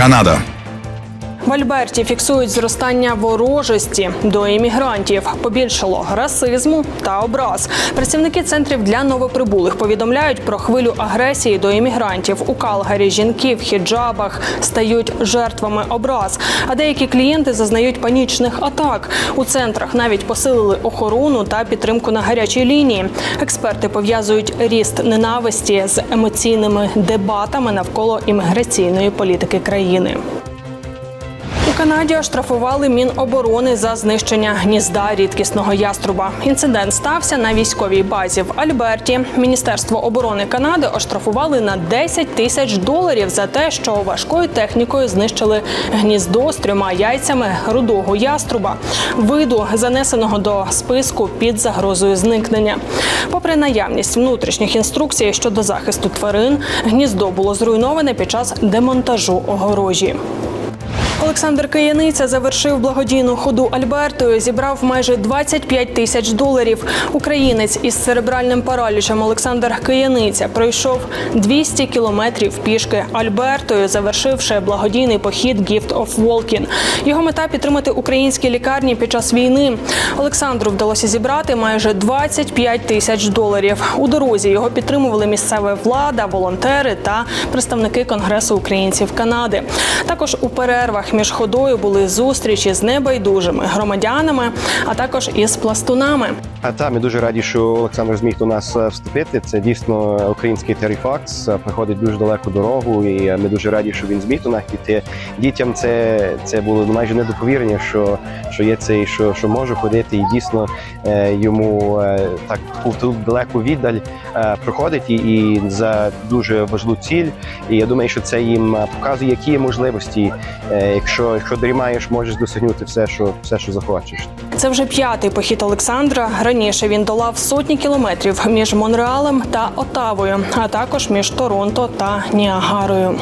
Canadá. В Альберті фіксують зростання ворожості до іммігрантів. Побільшало расизму та образ. Працівники центрів для новоприбулих повідомляють про хвилю агресії до іммігрантів. У Калгарі жінки в хіджабах стають жертвами образ. А деякі клієнти зазнають панічних атак. У центрах навіть посилили охорону та підтримку на гарячій лінії. Експерти пов'язують ріст ненависті з емоційними дебатами навколо імміграційної політики країни. Канаді оштрафували Міноборони за знищення гнізда рідкісного яструба. Інцидент стався на військовій базі в Альберті. Міністерство оборони Канади оштрафували на 10 тисяч доларів за те, що важкою технікою знищили гніздо з трьома яйцями рудого яструба, виду занесеного до списку під загрозою зникнення. Попри наявність внутрішніх інструкцій щодо захисту тварин, гніздо було зруйноване під час демонтажу огорожі. Олександр Кияниця завершив благодійну ходу Альбертою. Зібрав майже 25 тисяч доларів. Українець із церебральним паралічем Олександр Кияниця пройшов 200 кілометрів пішки Альбертою, завершивши благодійний похід Gift of Walking. Його мета підтримати українські лікарні під час війни. Олександру вдалося зібрати майже 25 тисяч доларів. У дорозі його підтримували місцева влада, волонтери та представники Конгресу українців Канади. Також у перервах між ходою були зустрічі з небайдужими громадянами, а також із пластунами. А та ми дуже раді, що Олександр зміг до нас е, вступити. Це дійсно український терифакс, е, проходить дуже далеку дорогу, і е, ми дуже раді, що він зміг до нас піти. Дітям це, це було майже недоповірення, що, що є цей, що, що може ходити, і дійсно е, йому е, так ту далеку віддаль е, проходить і, і за дуже важливу ціль. І я думаю, що це їм показує, які є можливості. Е, якщо, якщо дрімаєш, можеш досягнути все, що все, що захочеш. Це вже п'ятий похід Олександра. Раніше він долав сотні кілометрів між Монреалем та Отавою, а також між Торонто та Ніагарою.